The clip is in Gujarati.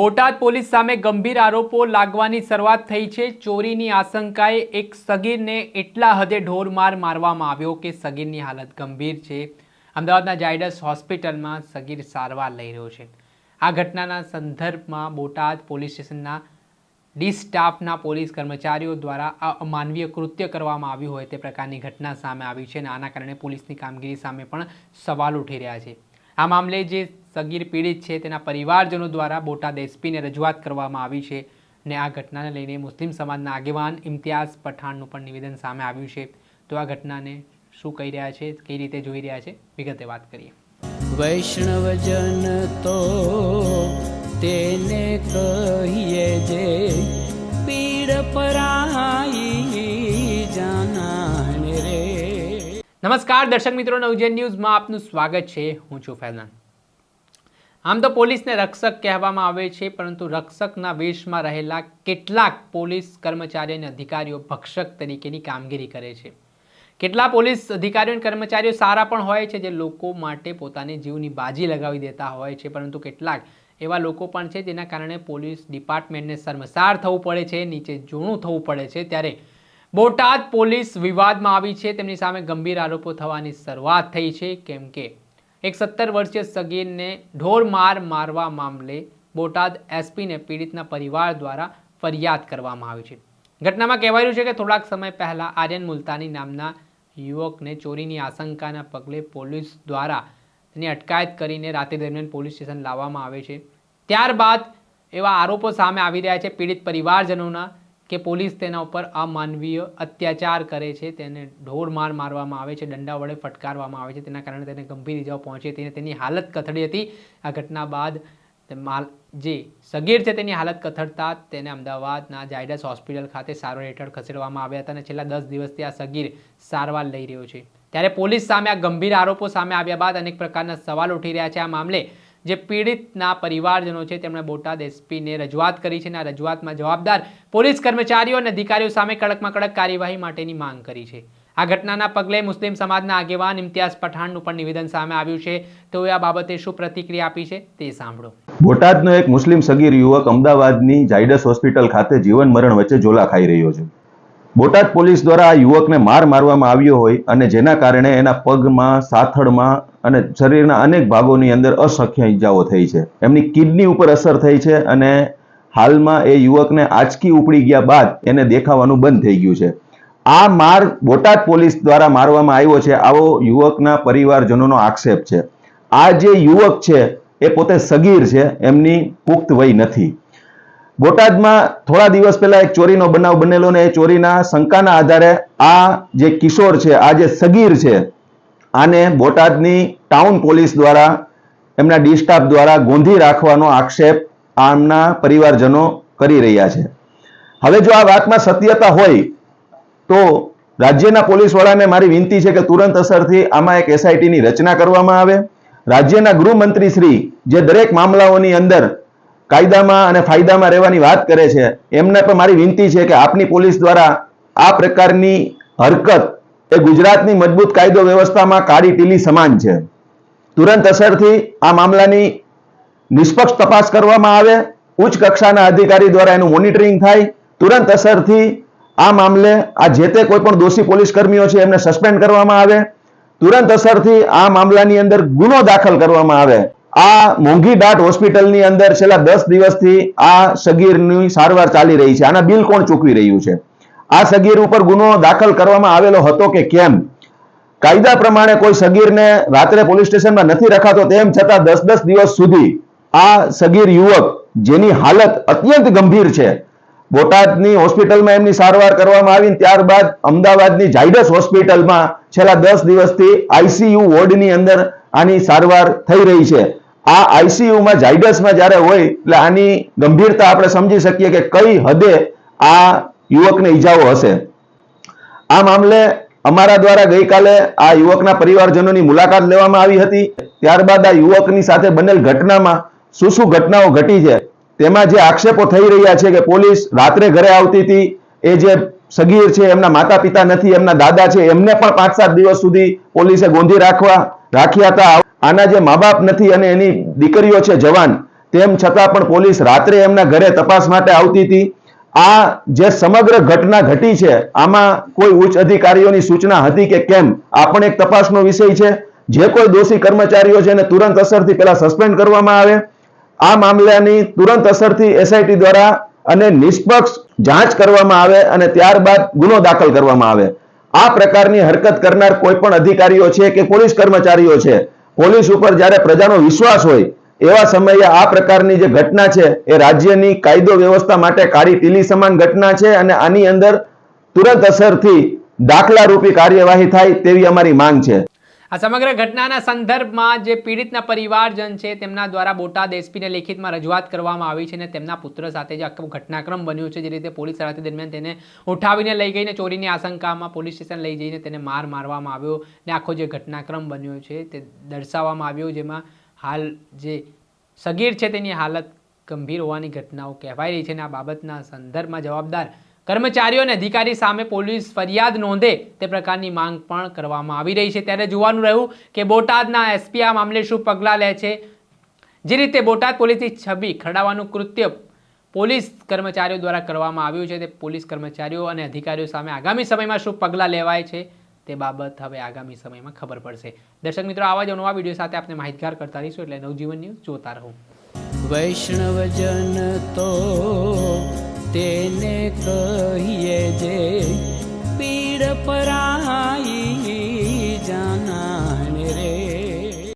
બોટાદ પોલીસ સામે ગંભીર આરોપો લાગવાની શરૂઆત થઈ છે. ચોરીની આશંકાએ એક સગીરને એટલા હદે ઢોરમાર મારવામાં આવ્યો કે સગીરની હાલત ગંભીર છે. અમદાવાદના જાયડસ હોસ્પિટલમાં સગીર સારવાર લઈ રહ્યો છે. આ ઘટનાના સંદર્ભમાં બોટાદ પોલીસ સ્ટેશનના ડી સ્ટાફના પોલીસ કર્મચારીઓ દ્વારા આ અમાનવીય કૃત્ય કરવામાં આવ્યું હોય તે પ્રકારની ઘટના સામે આવી છે અને આના કારણે પોલીસની કામગીરી સામે પણ સવાલ ઉઠી રહ્યા છે. આ મામલે જે સગીર પીડિત છે તેના પરિવારજનો દ્વારા બોટાદ એસપીને રજૂઆત કરવામાં આવી છે અને આ ઘટનાને લઈને મુસ્લિમ સમાજના આગેવાન ઇમ્તિયાઝ પઠાણનું પણ નિવેદન સામે આવ્યું છે. તો આ ઘટનાને શું કહી રહ્યા છે, કઈ રીતે જોઈ રહ્યા છે, વિગતે વાત કરીએ. વૈષ્ણવજન તો તેને કહીએ જે પીડ પરાઈ નમસ્કાર, દર્શક મિત્રો, નવજન ન્યૂઝમાં આપનું સ્વાગત છે. હું છું ફૈઝાન. આમ તો પોલીસને રક્ષક કહેવામાં આવે છે, પરંતુ રક્ષકના વેશમાં રહેલા કેટલાક પોલીસ કર્મચારી અને અધિકારીઓ ભક્ષક તરીકેની કામગીરી કરે છે. કેટલા પોલીસ અધિકારીઓ અને કર્મચારીઓ સારા પણ હોય છે, જે લોકો માટે પોતાની જીવની બાજી લગાવી દેતા હોય છે, પરંતુ કેટલાક એવા લોકો પણ છે, જેના કારણે પોલીસ ડિપાર્ટમેન્ટને શર્મસાર થવું પડે છે, નીચે જોણું થવું પડે છે, ત્યારે બોટાદ પોલીસ વિવાદમાં આવી છે. તેમની સામે ગંભીર આરોપો થવાની શરૂઆત થઈ છે. કેમ કે એક સત્તર વર્ષીય સગીરને ઢોર માર મારવા મામલે બોટાદ એસપીને પીડિતના પરિવાર દ્વારા ફરિયાદ કરવામાં આવી છે. ઘટનામાં કહેવાયું છે કે થોડાક સમય પહેલાં આર્યન મુલતાની નામના યુવકને ચોરીની આશંકાના પગલે પોલીસ દ્વારા તેની અટકાયત કરીને રાત્રિ દરમિયાન પોલીસ સ્ટેશન લાવવામાં આવે છે. ત્યારબાદ એવા આરોપો સામે આવી રહ્યા છે. પીડિત પરિવારજનોના કે પોલીસ તેના ઉપર અમાનવીય અત્યાચાર કરે છે, તેને ઢોર માર મારવામાં આવે છે, દંડા વડે ફટકારવામાં આવે છે, તેના કારણે તેને ગંભીર ઇજાઓ પહોંચી હતી અને તેની હાલત કથળી હતી. આ ઘટના બાદ માલ જે સગીર છે તેની હાલત કથળતા તેને અમદાવાદના જાયડસ હોસ્પિટલ ખાતે સારવાર હેઠળ ખસેડવામાં આવ્યા હતા અને છેલ્લા દસ દિવસથી આ સગીર સારવાર લઈ રહ્યો છે. ત્યારે પોલીસ સામે આ ગંભીર આરોપો સામે આવ્યા બાદ અનેક પ્રકારના સવાલ ઉઠી રહ્યા છે. આ મામલે જે પીડિતના પરિવારજનો છે, તેમણે બોટાદ એસપીને રજૂઆત કરી છે અને આ રજૂઆતમાં જવાબદાર પોલીસ કર્મચારીઓ અને અધિકારીઓ સામે કડકમાં કડક કાર્યવાહી માટેની માંગ કરી છે. આ ઘટનાના પગલે મુસ્લિમ સમાજના આગેવાન ઇમ્તિયાઝ પઠાણનું પણ નિવેદન સામે આવ્યું છે. તો આ બાબતે શું પ્રતિક્રિયા આપી છે તે સાંભળો. બોટાદનો એક મુસ્લિમ સગીર યુવક અમદાવાદની જાયડસ હોસ્પિટલ ખાતે જીવન મરણ વચ્ચે ઝોલા ખાઈ રહ્યો છે. બોટાદ પોલીસ દ્વારા આ યુવકને માર મારવામાં આવ્યો હોય અને જેના કારણે એના પગમાં, સાથળમાં અને શરીરના અનેક ભાગોની અંદર અસંખ્ય ઈજાઓ થઈ છે. એમની કિડની ઉપર અસર થઈ છે અને હાલમાં એ યુવકને આંચકી ઉપડી ગયા બાદ એને દેખાવાનું બંધ થઈ ગયું છે. આ માર બોટાદ પોલીસ દ્વારા મારવામાં આવ્યો છે. આવો યુવકના પરિવારજનોનો આક્ષેપ છે. આ જે યુવક છે એ પોતે સગીર છે, એમની પુખ્ત વય નથી. બોટાદમાં થોડા દિવસ પહેલા એક ચોરીનો બનાવ બનેલો ને એ ચોરીના શંકાના આધારે આ જે કિશોર છે, આ જે સગીર છે આને બોટાદની ટાઉન પોલીસ દ્વારા, એમના ડી દ્વારા ગોંધી રાખવાનો આક્ષેપ આમના પરિવારજનો કરી રહ્યા છે. હવે જો આ વાતમાં સત્યતા હોય, તો રાજ્યના પોલીસ વડાને મારી વિનંતી છે કે તુરંત અસરથી આમાં એક એસઆઈટીની રચના કરવામાં આવે. રાજ્યના ગૃહમંત્રી શ્રી જે દરેક મામલાઓની અંદર કાયદામાં અને ફાયદામાં રહેવાની વાત કરે છે, એમને પણ મારી વિનંતી છે કે આપની પોલીસ દ્વારા આ પ્રકારની હરકત એ ગુજરાતની મજબૂત કાયદો વ્યવસ્થામાં કાળી ટીલી સમાન છે. તુરંત અસરથી આ મામલાની નિષ્પક્ષ તપાસ કરવામાં આવે, ઉચ્ચ કક્ષાના અધિકારી દ્વારા એનું મોનિટરિંગ થાય, તુરંત અસરથી આ મામલે, આ જે તે કોઈ પણ દોષી પોલીસ કર્મીઓ છે એમને સસ્પેન્ડ કરવામાં આવે, તુરંત અસરથી આ મામલાની અંદર ગુનો દાખલ કરવામાં આવે. આ મોંઘી દાટ હોસ્પિટલની અંદર છેલ્લા દસ દિવસથી આ સગીરની સારવાર ચાલી રહી છે. આના બિલ કોણ ચૂકવી રહ્યું છે? આ સગીર ઉપર ગુનો દાખલ કરવામાં આવેલો હતો કે કેમ? કાયદા પ્રમાણે કોઈ સગીરને રાત્રે પોલીસ સ્ટેશનમાં નથી રખાતો, તેમ છતાં દસ દસ દિવસ સુધી આ સગીર યુવક, જેની હાલત અત્યંત ગંભીર છે, બોટાદની હોસ્પિટલમાં એમની સારવાર કરવામાં આવી ત્યારબાદ અમદાવાદની ઝાયડસ હોસ્પિટલમાં છેલ્લા દસ દિવસથી આઈસીયુ વોર્ડની અંદર આની સારવાર થઈ રહી છે. આ આઈસીયુમાં ઝાયડસમાં જ્યારે હોય, એટલે આની ગંભીરતા આપણે સમજી શકીએ કે કઈ હદે આ યુવકને ઈજાઓ હશે. આ મામલે અમારા દ્વારા ગઈકાલે આ યુવકના પરિવારજનોની મુલાકાત લેવામાં આવી હતી. ત્યારબાદ આ યુવકની સાથે બનેલ ઘટનામાં શું શું ઘટનાઓ ઘટી છે, તેમાં જે આક્ષેપો થઈ રહ્યા છે કે પોલીસ રાત્રે ઘરે આવતી હતી, એ જે સગીર છે, એમના માતા પિતા નથી, એમના દાદા છે, એમને પણ પાંચ સાત દિવસ સુધી પોલીસે ગોંધી રાખવા, રાખ્યા હતા. આના જે મા બાપ નથી અને એની દીકરીઓ છે, જવાન, તેમ છતાં પણ પોલીસ રાત્રે એમના ઘરે તપાસ માટે આવતી હતી. આ જે સમગ્ર ઘટના ઘટી છે, આમાં કોઈ ઉચ્ચ અધિકારીઓની સૂચના હતી કે કેમ? આ પણ એક તપાસનો વિષય છે. જે કોઈ દોષી કર્મચારીઓ છે એને તુરંત અસરથી પહેલા સસ્પેન્ડ કરવામાં આવે. આ મામલાની તુરંત અસરથી એસઆઈટી દ્વારા અને નિષ્પક્ષ જાંચ કરવામાં આવે અને ત્યારબાદ ગુનો દાખલ કરવામાં આવે. આ પ્રકારની હરકત કરનાર કોઈ પણ અધિકારીઓ છે કે પોલીસ કર્મચારીઓ છે? પોલીસ ઉપર જ્યારે પ્રજાનો વિશ્વાસ હોય એવા સમયે આ પ્રકારની જે ઘટના છે, એ રાજ્યની કાયદો વ્યવસ્થા માટે કાળી પીલી સમાન ઘટના છે અને આની અંદર તુરંત અસરથી દાખલારૂપી કાર્યવાહી થાય તેવી અમારી માંગ છે. આ સમગ્ર ઘટનાના સંદર્ભમાં જે પીડિતના પરિવારજન છે, તેમના દ્વારા બોટાદ એસપીને લેખિતમાં રજૂઆત કરવામાં આવી છે અને તેમના પુત્ર સાથે જે આખો ઘટનાક્રમ બન્યો છે, જે રીતે પોલીસ રાત્રિ દરમિયાન તેને ઉઠાવીને લઈ ગઈને ચોરીની આશંકામાં પોલીસ સ્ટેશન લઈ જઈને તેને માર મારવામાં આવ્યો ને આખો જે ઘટનાક્રમ બન્યો છે, તે દર્શાવવામાં આવ્યો, જેમાં હાલ જે સગીર છે તેની હાલત ગંભીર હોવાની ઘટનાઓ કહેવાઈ રહી છે અને આ બાબતના સંદર્ભમાં જવાબદાર કર્મચારીઓ અને અધિકારી સામે પોલીસ ફરિયાદ નોંધે તે પ્રકારની માંગ પણ કરવામાં આવી રહી છે. ત્યારે જોવાનું રહ્યું કે બોટાદના એસપી આ મામલે શું પગલાં લે છે. જે રીતે બોટાદ પોલીસની છબી ખરડાવવાનું કૃત્ય પોલીસ કર્મચારીઓ દ્વારા કરવામાં આવ્યું છે, તે પોલીસ કર્મચારીઓ અને અધિકારીઓ સામે આગામી સમયમાં શું પગલાં લેવાય છે? તે બાબત હવે આગામી સમયમાં ખબર પડશે. દર્શક મિત્રો, આવા જ નવા વીડિયો સાથે આપણે માહિતગાર કરતા રહીશું એટલે નવજીવન ન્યૂઝ જોતા રહો. વૈષ્ણવજન તો તેને કહીએ જે પીડ પરાઈ